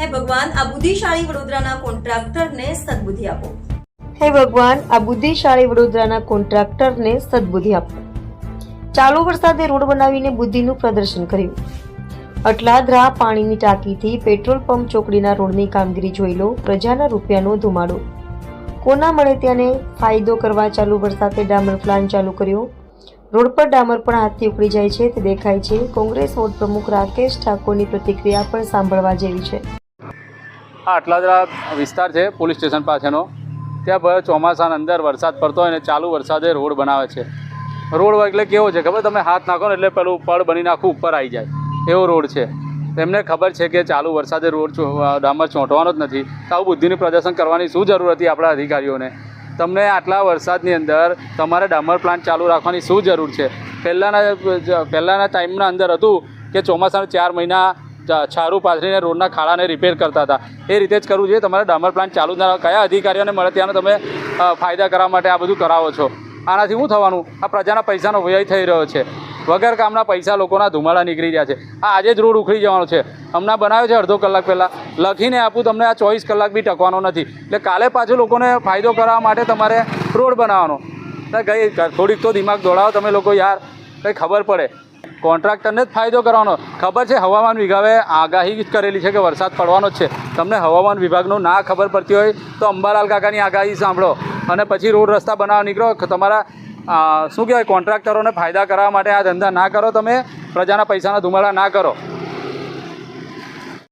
હે ભગવાન, આ બુદ્ધિશાળી વડોદરાના કોન્ટ્રાક્ટરને સદબુદ્ધિ આપો. હે ભગવાન, આ બુદ્ધિશાળી વડોદરાના કોન્ટ્રાક્ટરને સદબુદ્ધિ આપો. ચાલુ વરસાદે રોડ બનાવીને બુદ્ધિનું પ્રદર્શન કર્યું. અટલાદરા પાણીની ટાંકીથી પેટ્રોલ પંપ ચોકડીના રોડની કામગીરી જોઈ લો, પ્રજાના રૂપિયાનો ધુમાડો. કોના મળે ત્યાંને ફાયદો કરવા ચાલુ વરસાદે ડામર પ્લાન ચાલુ કર્યો? રોડ પર ડામર પણ હાથથી ઉકળી જાય છે, તે દેખાય છે. કોંગ્રેસ વોર્ડ પ્રમુખ રાકેશ ઠાકોરની પ્રતિક્રિયા પણ સાંભળવા જેવી છે. આ અટલાદરા વિસ્તાર છે, પોલીસ સ્ટેશન પાસેનો. ત્યાં ભાઈ ચોમાસાના અંદર વરસાદ પડતો હોય અને ચાલુ વરસાદે રોડ બનાવે છે. રોડ એટલે કેવો છે ખબર? તમે હાથ નાખો ને એટલે પેલું પડ બની નાખું, ઉપર આવી જાય. એવો રોડ છે. એમને ખબર છે કે ચાલુ વરસાદે રોડ ડામર ચોંટવાનો જ નથી. તો આવું બુદ્ધિનું પ્રદર્શન કરવાની શું જરૂર હતી આપણા અધિકારીઓને? તમને આટલા વરસાદની અંદર તમારે ડામર પ્લાન્ટ ચાલુ રાખવાની શું જરૂર છે? પહેલાંના પહેલાંના ટાઈમના અંદર હતું કે ચોમાસાના ચાર મહિના છારું પાથરીને રોડના ખાડાને રિપેર કરતા હતા. એ રીતે જ કરવું જોઈએ. તમારે ડામર પ્લાન્ટ ચાલુ ના કયા અધિકારીઓને મળે ત્યાં તમે ફાયદા કરવા માટે આ બધું કરાવો છો. આનાથી શું થવાનું? આ પ્રજાના પૈસાનો વ્યય થઈ રહ્યો છે. વગર કામના પૈસા લોકોના ધુમાડા નીકળી રહ્યા છે. આ આજે જ રોડ ઉખડી જવાનો છે. હમણાં બનાવ્યો છે અડધો કલાક પહેલાં. લખીને આપું, તમને આ ચોવીસ કલાક બી ટકવાનો નથી. એટલે કાલે પાછું લોકોને ફાયદો કરવા માટે તમારે રોડ બનાવવાનો. ગઈ થોડીક તો દિમાગ દોડાવો. તમે લોકો યાર, કંઈ ખબર પડે. કોન્ટ્રાક્ટરને જ ફાયદો કરવાનો. ખબર છે, હવામાન વિભાગે આગાહી કરેલી છે કે વરસાદ પડવાનો જ છે. તમને હવામાન વિભાગનું ના ખબર પડતી હોય તો અંબાલાલ કાકાની આગાહી સાંભળો. અને પછી રોડ રસ્તા બનાવવા નીકળો. તમારા શું કહેવાય? કોન્ટ્રાક્ટરોને ફાયદા કરવા માટે આ ધંધા ના કરો. તમે પ્રજાના પૈસાના ધુમાડા ના કરો.